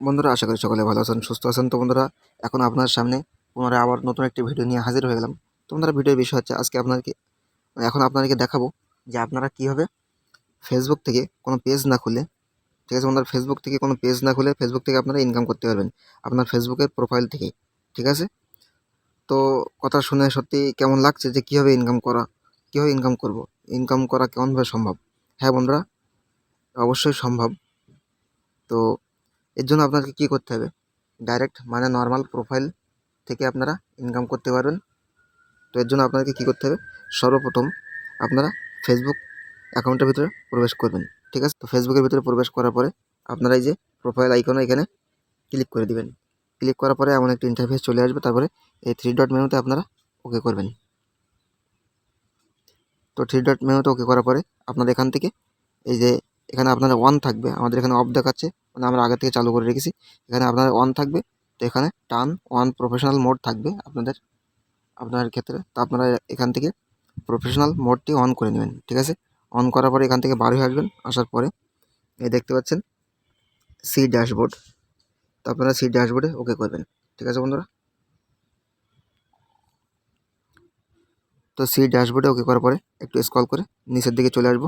বন্ধুরা, আশা করি সকলে ভালো আছেন, সুস্থ আছেন। তো বন্ধুরা, এখন আপনার সামনে পুনরায় আবার নতুন একটি ভিডিও নিয়ে হাজির হয়ে গেলাম। তো বন্ধুরা ভিডিওর বিষয় হচ্ছে আজকে আপনাদেরকে, এখন আপনাদেরকে দেখাবো যে আপনারা কীভাবে ফেসবুক থেকে কোনো পেজ না খুলে ঠিক আছে বন্ধুরা ফেসবুক থেকে কোনো পেজ না খুলে ফেসবুক থেকে আপনারা ইনকাম করতে পারবেন, আপনার ফেসবুকের প্রোফাইল থেকে, ঠিক আছে? তো কথা শুনে সত্যি কেমন লাগছে যে কীভাবে ইনকাম করা, কীভাবে ইনকাম করব? ইনকাম করা কেমনভাবে সম্ভব? হ্যাঁ বন্ধুরা, অবশ্যই সম্ভব। তো এর জন্য আপনাকে কী করতে হবে? ডাইরেক্ট মানে নর্মাল প্রোফাইল থেকে আপনারা ইনকাম করতে পারবেন। তো এর জন্য আপনাকে কী করতে হবে? সর্বপ্রথম আপনারা ফেসবুক অ্যাকাউন্টের ভিতরে প্রবেশ করবেন, ঠিক আছে? তো ফেসবুকের ভিতরে প্রবেশ করার পরে আপনারা এই যে প্রোফাইল আইকনে এখানে ক্লিক করে দিবেন। ক্লিক করার পরে এমন একটা ইন্টারফেস চলে আসবে, তারপরে এই থ্রি ডট মেনুতে আপনারা ওকে করবেন। তো থ্রি ডট মেনুতে ওকে করার পরে আপনারা এখান থেকে এই যে এখানে আপনার অন থাকবে। আমাদের এখানে অফ দেখাচ্ছে। মানে আমরা আগে থেকে চালু করে রেখেছি। এখানে আপনার অন থাকবে। তো এখানে টান ওয়ান প্রফেশনাল মোড থাকবে আপনাদের আপনার ক্ষেত্রে। তো আপনারা এখান থেকে প্রফেশনাল মোডটি অন করে নেবেন, ঠিক আছে? অন করার পরে এখান থেকে বার হয়ে আসবেন, আসার পরে এই দেখতে পাচ্ছেন সি ড্যাশবোর্ড তো আপনারা সি ড্যাশবোর্ডে ওকে করবেন, ঠিক আছে বন্ধুরা? তো সি ড্যাশবোর্ডে ওকে করার পরে একটু স্ক্রল করে নিচের দিকে চলে আসব।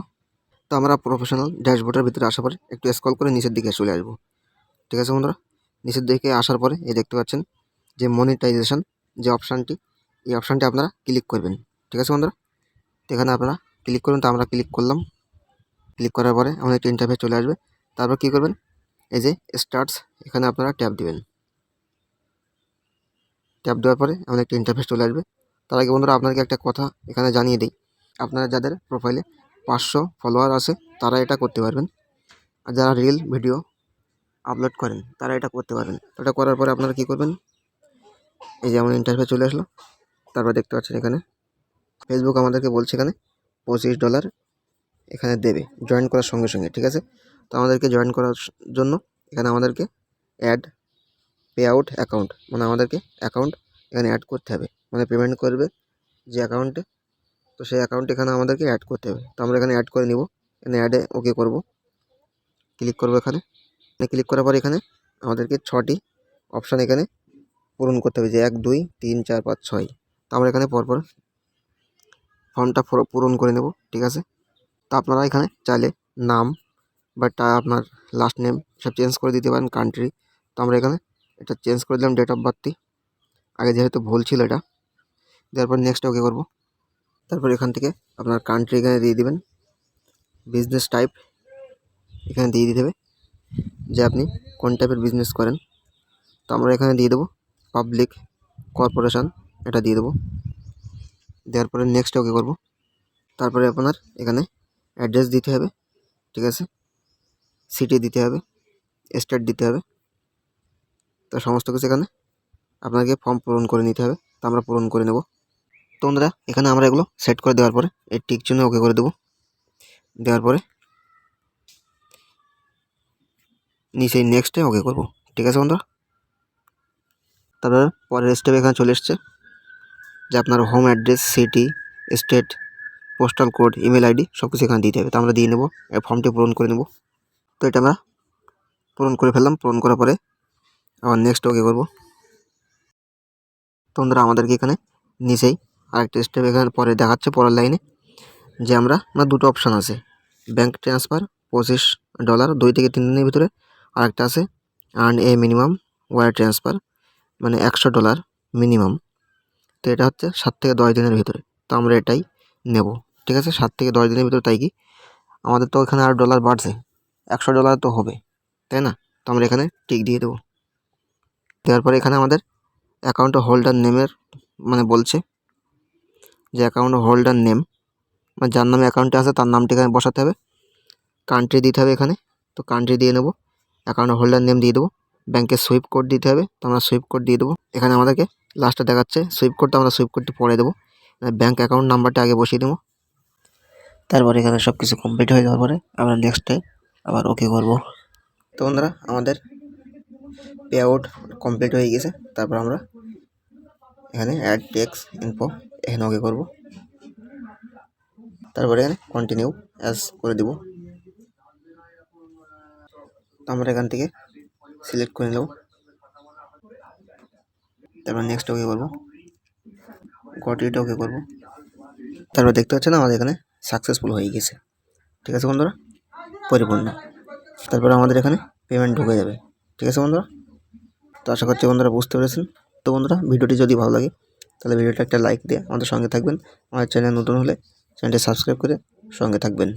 তো আমরা প্রফেশনাল ড্যাশবোর্ডের ভিতরে আসার পরে একটু স্ক্রল করে নিচের দিকে চলে আসব। ঠিক আছে বন্ধুরা? নিচের দিকে আসার পরে এই দেখতে পাচ্ছেন যে মনিটাইজেশন যে অপশানটি এই অপশানটি আপনারা ক্লিক করবেন। ঠিক আছে বন্ধুরা? এখানে আপনারা ক্লিক করুন, তো আমরা ক্লিক করলাম। ক্লিক করার পরে আমাদের একটা ইন্টারফেস চলে আসবে। তারপর কী করবেন? এই যে স্টার্টস এখানে আপনারা ট্যাপ দিবেন। ট্যাপ দেওয়ার পরে আমাদের একটা ইন্টারফেস চলে আসবে। তার আগে বন্ধুরা আপনাকে একটা কথা এখানে জানিয়ে দিই। আপনারা যাদের প্রোফাইলে পাঁচশো ফলোয়ার আছে, তারা এটা করতে পারবেন। আর যারা রিল ভিডিও আপলোড করেন, তারা এটা করতে পারবেন। এটা করার পরে আপনারা কী করবেন? এই যে আমার ইন্টারভিউ চলে আসলো। তারপর দেখতে পাচ্ছেন এখানে। ফেসবুক আমাদেরকে বলছে এখানে, পঁচিশ ডলার এখানে দেবে জয়েন করার সঙ্গে সঙ্গে, ঠিক আছে? তো আমাদেরকে জয়েন করার জন্য এখানে আমাদেরকে অ্যাড পে আউট অ্যাকাউন্ট মানে আমাদেরকে অ্যাকাউন্ট এখানে অ্যাড করতে হবে। মানে পেমেন্ট করবে যে অ্যাকাউন্টে তো সেই অ্যাকাউন্ট এখানে আমাদেরকে অ্যাড করতে হবে। তো আমরা এখানে অ্যাড করে নিব। এখানে অ্যাডে ওকে করব। ক্লিক করব এখানে। ক্লিক করার পর এখানে আমাদেরকে ছটি অপশান এখানে পূরণ করতে হবে যে এক, দুই, তিন, চার, পাঁচ, ছয়। তো আমরা এখানে পরপর ফর্মটা পূরণ করে নেব, ঠিক আছে? তো আপনারা এখানে চাইলে নাম বা আপনার লাস্ট নেম সব চেঞ্জ করে দিতে পারেন কান্ট্রি তো আমরা এখানে এটা চেঞ্জ করে দিলাম ডেট অফ বার্থটি আগে যেহেতু ভুল ছিল এটা। দেওয়ার পর নেক্সট ওকে করব। তারপর এখান থেকে আপনার কান্ট্রি এখানে দিয়ে দেবেন। বিজনেস টাইপ এখানে দিয়ে দিতে হবে যে আপনি কোন টাইপের বিজনেস করেন। তো আমরা এখানে দিয়ে দেবো পাবলিক কর্পোরেশন এটা দিয়ে দেবো। দেওয়ার পরে নেক্সট ওকে করব। তারপরে আপনার এখানে অ্যাড্রেস দিতে হবে, ঠিক আছে? সিটি দিতে হবে স্টেট দিতে হবে। তো সমস্ত কিছু এখানে আপনাকে ফর্ম পূরণ করে নিতে হবে। তো আমরা পূরণ করে নেব। তো বন্ধুরা, এখানে আমরা এগুলো সেট করে দেওয়ার পরে এই টিক জন্য ওকে করে দেবো। দেওয়ার পরে, নিচে নেক্সটে ওকে করব। ঠিক আছে বন্ধুরা? তারপরে পরের স্টেপ এখানে চলে এসছে, যে আপনার home address city state postal code email ID সব কিছু এখানে দিতে হবে। তো আমরা দিয়ে নেব এই ফর্মটি পূরণ করে নেব। তো এটা আমরা পূরণ করে ফেললাম। পূরণ করার পরে আবার নেক্সট ওকে করব। তো বন্ধুরা, আমাদেরকে এখানে নিচেই আরেকটা স্টেপ এখানে পরে দেখাচ্ছে পরের লাইনে যে আমরা, না, দুটো অপশান আছে। ব্যাঙ্ক ট্রান্সফার পঁচিশ ডলার দুই থেকে তিন দিনের ভিতরে। আরেকটা আছে earn a minimum wire transfer মানে একশো ডলার মিনিমাম তো এটা হচ্ছে সাত থেকে দশ দিনের ভিতরে। তো আমরা এটাই নেব, ঠিক আছে? সাত থেকে দশ দিনের ভিতরে তাই কি? আমাদের তো এখানে আর ডলার বাড়ছে। একশো ডলার তো হবে, তাই না? তো আমরা এখানে টিক দিয়ে দেবো। দেওয়ার পরে এখানে আমাদের অ্যাকাউন্ট হোল্ডার নেমের মানে বলছে যে অ্যাকাউন্ট হোল্ডার নেম মানে যার নামে অ্যাকাউন্টে আছে, তার নামটি এখানে বসাতে হবে। কান্ট্রি দিতে হবে এখানে। তো কান্ট্রি দিয়ে নেব। অ্যাকাউন্ট হোল্ডার নেম দিয়ে দেবো। ব্যাংকের সুইপ কোড দিতে হবে, তো আমরা সুইপ কোড দিয়ে দেবো। এখানে আমাদেরকে লাস্টে দেখাচ্ছে সুইপ কোডটা আমরা সুইপ কোডটি পরে দেবো। ব্যাঙ্ক অ্যাকাউন্ট নাম্বারটা আগে বসিয়ে দেবো। তারপরে এখানে সব কিছু কমপ্লিট হয়ে যাওয়ার পরে আমরা নেক্সটে আবার ওকে করব। তো বন্ধুরা, আমাদের পে আউট কমপ্লিট হয়ে গেছে। তারপর আমরা এখানে অ্যাড টেক্স ইনফো এখানে ওকে করব। তারপরে এখানে কন্টিনিউ অ্যাজ করে দেব। আমরা এখান থেকে সিলেক্ট করে নেব তারপর নেক্সট ওকে করব। গটিটা ওকে করব। তারপর দেখতে পাচ্ছেন আমাদের এখানে সাকসেসফুল হয়ে গেছে। ঠিক আছে বন্ধুরা? পরিপূর্ণ। তারপর আমাদের এখানে পেমেন্ট ঢুকে যাবে। ঠিক আছে বন্ধুরা? তো আশা করছি বন্ধুরা বুঝতে পেরেছেন। তো বন্ধুরা, ভিডিওটি যদি ভালো লাগে তাহলে ভিডিওটা একটা লাইক দিয়ে আমাদের সঙ্গে থাকবেন। আমাদের চ্যানেল নতুন হলে চ্যানেলটি সাবস্ক্রাইব করে সঙ্গে থাকবেন।